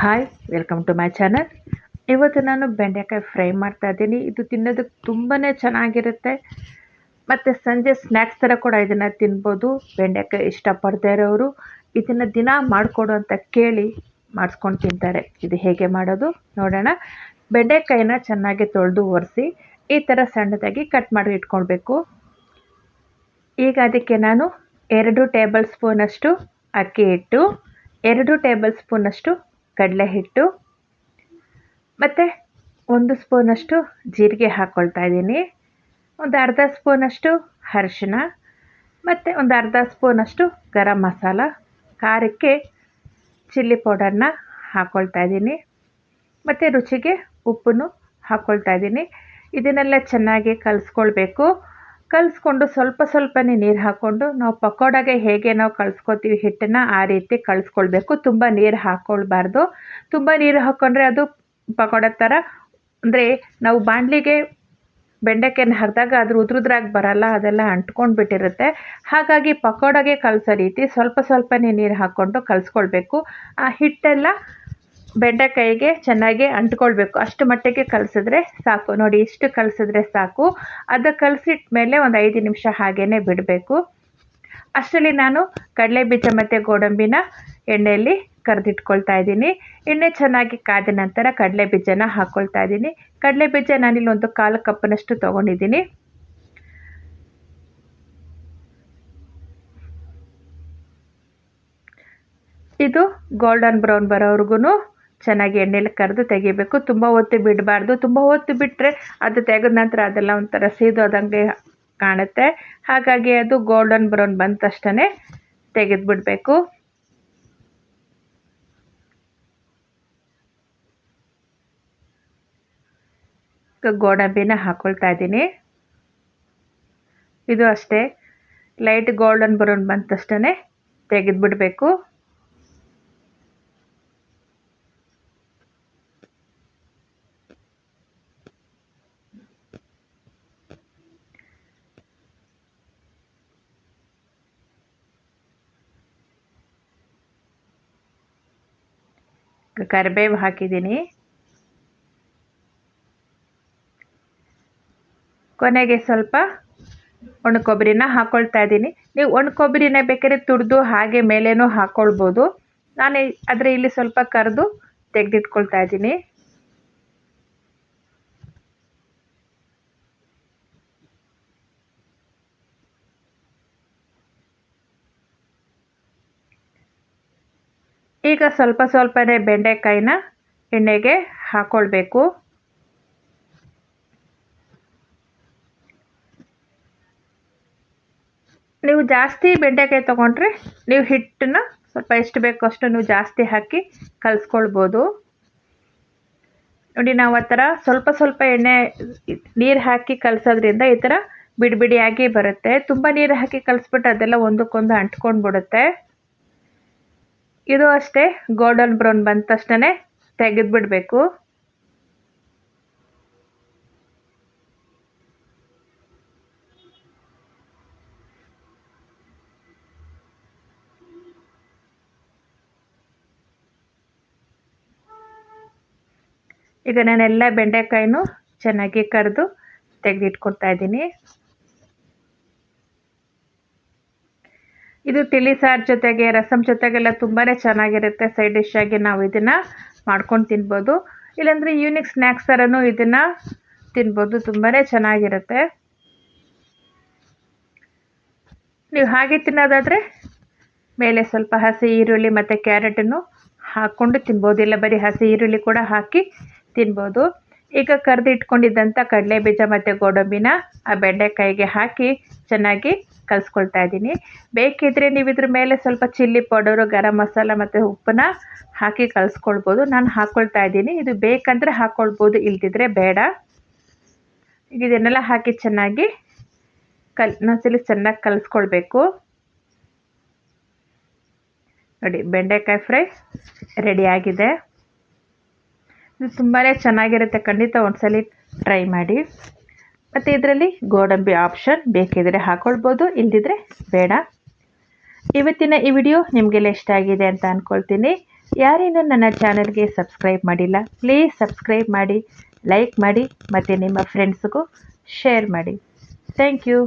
Hi welcome to my channel ಇವತ್ತು ನಾನು ಬೆಂಡೆಕಾಯಿ ಫ್ರೈ ಮಾಡ್ತಾ ಇದ್ದೀನಿ. ಇದು ತಿನ್ನೋದಕ್ಕೆ ತುಂಬಾ ಚೆನ್ನಾಗಿರುತ್ತೆ. ಮತ್ತು ಸಂಜೆ ಸ್ನ್ಯಾಕ್ಸ್ ಥರ ಕೂಡ ಇದನ್ನು ತಿನ್ಬೋದು. ಬೆಂಡೆಕಾಯಿ ಇಷ್ಟಪಡದೇ ಇರೋರು ಇದನ್ನು ದಿನ ಮಾಡಿಕೊಡು ಅಂತ ಕೇಳಿ ಮಾಡಿಸ್ಕೊಂಡು ತಿಂತಾರೆ. ಇದು ಹೇಗೆ ಮಾಡೋದು ನೋಡೋಣ. ಬೆಂಡೆಕಾಯಿನ ಚೆನ್ನಾಗಿ ತೊಳೆದು ಒರೆಸಿ ಈ ಥರ ಸಣ್ಣದಾಗಿ ಕಟ್ ಮಾಡಿ ಇಟ್ಕೊಳ್ಬೇಕು. ಈಗ ಅದಕ್ಕೆ ನಾನು ಎರಡು ಟೇಬಲ್ ಸ್ಪೂನಷ್ಟು ಅಕ್ಕಿ ಹಿಟ್ಟು, ಎರಡು ಟೇಬಲ್ ಸ್ಪೂನಷ್ಟು ಕಡಲೆ ಹಿಟ್ಟು ಮತ್ತು ಒಂದು ಸ್ಪೂನಷ್ಟು ಜೀರಿಗೆ ಹಾಕ್ಕೊಳ್ತಾ ಇದ್ದೀನಿ. ಒಂದು ಅರ್ಧ ಸ್ಪೂನಷ್ಟು ಅರಿಶಿನ ಮತ್ತು ಒಂದು ಅರ್ಧ ಸ್ಪೂನಷ್ಟು ಗರಂ ಮಸಾಲ, ಖಾರಕ್ಕೆ ಚಿಲ್ಲಿ ಪೌಡರ್ನ ಹಾಕ್ಕೊಳ್ತಾ ಇದ್ದೀನಿ. ಮತ್ತು ರುಚಿಗೆ ಉಪ್ಪನ್ನು ಹಾಕ್ಕೊಳ್ತಾ ಇದ್ದೀನಿ. ಇದನ್ನೆಲ್ಲ ಚೆನ್ನಾಗಿ ಕಲಿಸ್ಕೊಳ್ಬೇಕು. ಕಲಿಸ್ಕೊಂಡು ಸ್ವಲ್ಪ ಸ್ವಲ್ಪನೇ ನೀರು ಹಾಕ್ಕೊಂಡು ನಾವು ಪಕೋಡಾಗೆ ಹೇಗೆ ನಾವು ಕಲಿಸ್ಕೊತೀವಿ ಹಿಟ್ಟನ್ನು ಆ ರೀತಿ ಕಲಿಸ್ಕೊಳ್ಬೇಕು. ತುಂಬ ನೀರು ಹಾಕ್ಕೊಳ್ಬಾರ್ದು ತುಂಬ ನೀರು ಹಾಕ್ಕೊಂಡ್ರೆ ಅದು ಪಕೋಡ ಥರ ಅಂದರೆ ನಾವು ಬಾಣಲಿಗೆ ಬೆಂಡೆಕಾಯನ್ನು ಹಾಕಿದಾಗ ಅದ್ರ ಉದ್ರುದ್ರಾಗಿ ಬರಲ್ಲ, ಅದೆಲ್ಲ ಅಂಟ್ಕೊಂಡು ಬಿಟ್ಟಿರುತ್ತೆ ಹಾಗಾಗಿ ಪಕೋಡಾಗೆ ಕಲಿಸೋ ರೀತಿ ಸ್ವಲ್ಪ ಸ್ವಲ್ಪನೇ ನೀರು ಹಾಕ್ಕೊಂಡು ಕಲಿಸ್ಕೊಳ್ಬೇಕು. ಆ ಹಿಟ್ಟೆಲ್ಲ ಬೆಂಡೆಕಾಯಿಗೆ ಚೆನ್ನಾಗಿ ಅಂಟ್ಕೊಳ್ಬೇಕು. ಅಷ್ಟು ಮಟ್ಟಿಗೆ ಕಲಸಿದ್ರೆ ಸಾಕು. ನೋಡಿ, ಇಷ್ಟು ಕಲಸಿದ್ರೆ ಸಾಕು. ಅದು ಕಲಸಿಟ್ಟ ಮೇಲೆ ಒಂದು ಐದು ನಿಮಿಷ ಹಾಗೇ ಬಿಡಬೇಕು. ಅಷ್ಟರಲ್ಲಿ ನಾನು ಕಡಲೆ ಬೀಜ ಮತ್ತು ಗೋಡಂಬಿನ ಎಣ್ಣೆಯಲ್ಲಿ ಕರೆದಿಟ್ಕೊಳ್ತಾ ಇದ್ದೀನಿ. ಎಣ್ಣೆ ಚೆನ್ನಾಗಿ ಕಾದ ನಂತರ ಕಡಲೆ ಬೀಜನ ಹಾಕ್ಕೊಳ್ತಾ ಇದ್ದೀನಿ. ಕಡಲೆ ಬೀಜ ನಾನಿಲ್ಲಿ ಒಂದು ಕಾಲು ಕಪ್ಪಿನಷ್ಟು ತೊಗೊಂಡಿದ್ದೀನಿ. ಇದು ಗೋಲ್ಡನ್ ಬ್ರೌನ್ ಬರೋವರೆಗೂ ಚೆನ್ನಾಗಿ ಎಣ್ಣೆಲಿ ಕರೆದು ತೆಗಿಬೇಕು. ತುಂಬ ಹೊತ್ತು ಬಿಡಬಾರ್ದು. ತುಂಬ ಹೊತ್ತು ಬಿಟ್ಟರೆ ಅದು ತೆಗೆದ ನಂತರ ಅದೆಲ್ಲ ಒಂಥರ ಸೀದೋದಂಗೆ ಕಾಣುತ್ತೆ. ಹಾಗಾಗಿ ಅದು ಗೋಲ್ಡನ್ ಬ್ರೌನ್ ಬಂದ ತಕ್ಷಣ ತೆಗೆದು ಬಿಡಬೇಕು ಗೋಡಂಬಿನ ಹಾಕ್ಕೊಳ್ತಾ ಇದ್ದೀನಿ. ಇದು ಅಷ್ಟೇ. ಲೈಟ್ ಗೋಲ್ಡನ್ ಬ್ರೌನ್ ಬಂದ ತಕ್ಷಣ ತೆಗೆದು ಕರಿಬೇವು ಹಾಕಿದ್ದೀನಿ. ಕೊನೆಗೆ ಸ್ವಲ್ಪ ಒಣ ಕೊಬ್ಬರಿನ ಹಾಕ್ಕೊಳ್ತಾ ಇದ್ದೀನಿ. ನೀವು ಒಣ ಕೊಬ್ಬರಿನ ಬೇಕಾದ್ರೆ ತುರಿದು ಹಾಗೆ ಮೇಲೇನೂ ಹಾಕ್ಕೊಳ್ಬೋದು ನಾನು ಆದರೆ ಇಲ್ಲಿ ಸ್ವಲ್ಪ ಕರೆದು ತೆಗೆದಿಟ್ಕೊಳ್ತಾ ಇದ್ದೀನಿ. ಈಗ ಸ್ವಲ್ಪ ಸ್ವಲ್ಪನೇ ಬೆಂಡೆಕಾಯಿನ ಎಣ್ಣೆಗೆ ಹಾಕ್ಕೊಳ್ಬೇಕು ನೀವು ಜಾಸ್ತಿ ಬೆಂಡೆಕಾಯಿ ತೊಗೊಂಡ್ರೆ ನೀವು ಹಿಟ್ಟನ್ನ ಸ್ವಲ್ಪ ಎಷ್ಟು ಬೇಕೋ ಅಷ್ಟು ನೀವು ಜಾಸ್ತಿ ಹಾಕಿ ಕಲಿಸ್ಕೊಳ್ಬೋದು. ನೋಡಿ, ನಾವು ಆ ಥರ ಸ್ವಲ್ಪ ಸ್ವಲ್ಪ ಎಣ್ಣೆ ನೀರು ಹಾಕಿ ಕಲಸೋದ್ರಿಂದ ಈ ಥರ ಬಿಡಿ ಬಿಡಿಯಾಗಿ ಬರುತ್ತೆ. ತುಂಬ ನೀರು ಹಾಕಿ ಕಲಿಸ್ಬಿಟ್ಟು ಅದೆಲ್ಲ ಒಂದಕ್ಕೊಂದು ಅಂಟ್ಕೊಂಡು ಬಿಡುತ್ತೆ ಇದು ಅಷ್ಟೇ ಗೋಲ್ಡನ್ ಬ್ರೌನ್ ಬಂದ ತಕ್ಷಣ ತೆಗೆದುಬಿಡಬೇಕು ಈಗ ನಾನೆಲ್ಲ ಬೆಂಡೆಕಾಯಿನೂ ಚೆನ್ನಾಗಿ ಕರೆದು ತೆಗೆದಿಟ್ಕೊಳ್ತಾ ಇದ್ದೀನಿ. ಇದು ತಿಳಿ ಸಾರು ಜೊತೆಗೆ ರಸಮ್ ಜೊತೆಗೆಲ್ಲ ತುಂಬಾ ಚೆನ್ನಾಗಿರುತ್ತೆ. ಸೈಡ್ ಡಿಶ್ ಆಗಿ ನಾವು ಇದನ್ನು ಮಾಡ್ಕೊಂಡು ತಿನ್ಬೋದು. ಇಲ್ಲಾಂದರೆ ಯೂನಿಕ್ ಸ್ನ್ಯಾಕ್ಸ್ ಥರನೂ ಇದನ್ನು ತಿನ್ಬೋದು. ತುಂಬಾ ಚೆನ್ನಾಗಿರುತ್ತೆ. ನೀವು ಹಾಗೆ ತಿನ್ನೋದಾದರೆ ಮೇಲೆ ಸ್ವಲ್ಪ ಹಸಿ ಈರುಳ್ಳಿ ಮತ್ತು ಕ್ಯಾರೆಟನ್ನು ಹಾಕ್ಕೊಂಡು ತಿನ್ಬೋದು. ಇಲ್ಲ ಬರೀ ಹಸಿ ಈರುಳ್ಳಿ ಕೂಡ ಹಾಕಿ ತಿನ್ಬೋದು. ಈಗ ಕರೆದು ಇಟ್ಕೊಂಡಿದ್ದಂಥ ಕಡಲೆ ಬೀಜ ಮತ್ತು ಗೋಡಂಬಿನ ಆ ಬೆಂಡೆಕಾಯಿಗೆ ಹಾಕಿ ಚೆನ್ನಾಗಿ ಕಲಿಸ್ಕೊಳ್ತಾ ಇದ್ದೀನಿ. ಬೇಕಿದ್ದರೆ ನೀವು ಇದ್ರ ಮೇಲೆ ಸ್ವಲ್ಪ ಚಿಲ್ಲಿ ಪೌಡರು, ಗರಂ ಮಸಾಲ ಮತ್ತು ಉಪ್ಪನ್ನ ಹಾಕಿ ಕಲಿಸ್ಕೊಳ್ಬೋದು. ನಾನು ಹಾಕ್ಕೊಳ್ತಾ ಇದ್ದೀನಿ. ಇದು ಬೇಕಂದರೆ ಹಾಕ್ಕೊಳ್ಬೋದು ಇಲ್ದಿದ್ರೆ ಬೇಡ. ಈಗ ಇದನ್ನೆಲ್ಲ ಹಾಕಿ ಚೆನ್ನಾಗಿ ಕಲ್ ಇನ್ನೊಂದ್ಸಲಿ ಚೆನ್ನಾಗಿ ಕಲಿಸ್ಕೊಳ್ಬೇಕು. ನೋಡಿ, ಬೆಂಡೆಕಾಯಿ ಫ್ರೈ ರೆಡಿಯಾಗಿದೆ ಇದು ತುಂಬಾ ಚೆನ್ನಾಗಿರುತ್ತೆ. ಖಂಡಿತ ಒಂದ್ಸಲಿ ಟ್ರೈ ಮಾಡಿ. ಮತ್ತು ಇದರಲ್ಲಿ ಗೋಡಂಬಿ ಆಪ್ಷನ್ ಬೇಕಿದ್ರೆ ಹಾಕ್ಕೊಳ್ಬೋದು ಇಲ್ದಿದ್ರೆ ಬೇಡ. ಇವತ್ತಿನ ಈ ವಿಡಿಯೋ ನಿಮಗೆಲ್ಲ ಇಷ್ಟ ಆಗಿದೆ ಅಂತ ಅಂದ್ಕೊಳ್ತೀನಿ ಯಾರೇನೂ ನನ್ನ ಚಾನಲ್ಗೆ ಸಬ್ಸ್ಕ್ರೈಬ್ ಮಾಡಿಲ್ಲ, ಪ್ಲೀಸ್ ಸಬ್ಸ್ಕ್ರೈಬ್ ಮಾಡಿ, ಲೈಕ್ ಮಾಡಿ, ಮತ್ತು ನಿಮ್ಮ ಫ್ರೆಂಡ್ಸ್ಗೂ ಶೇರ್ ಮಾಡಿ. Thank you.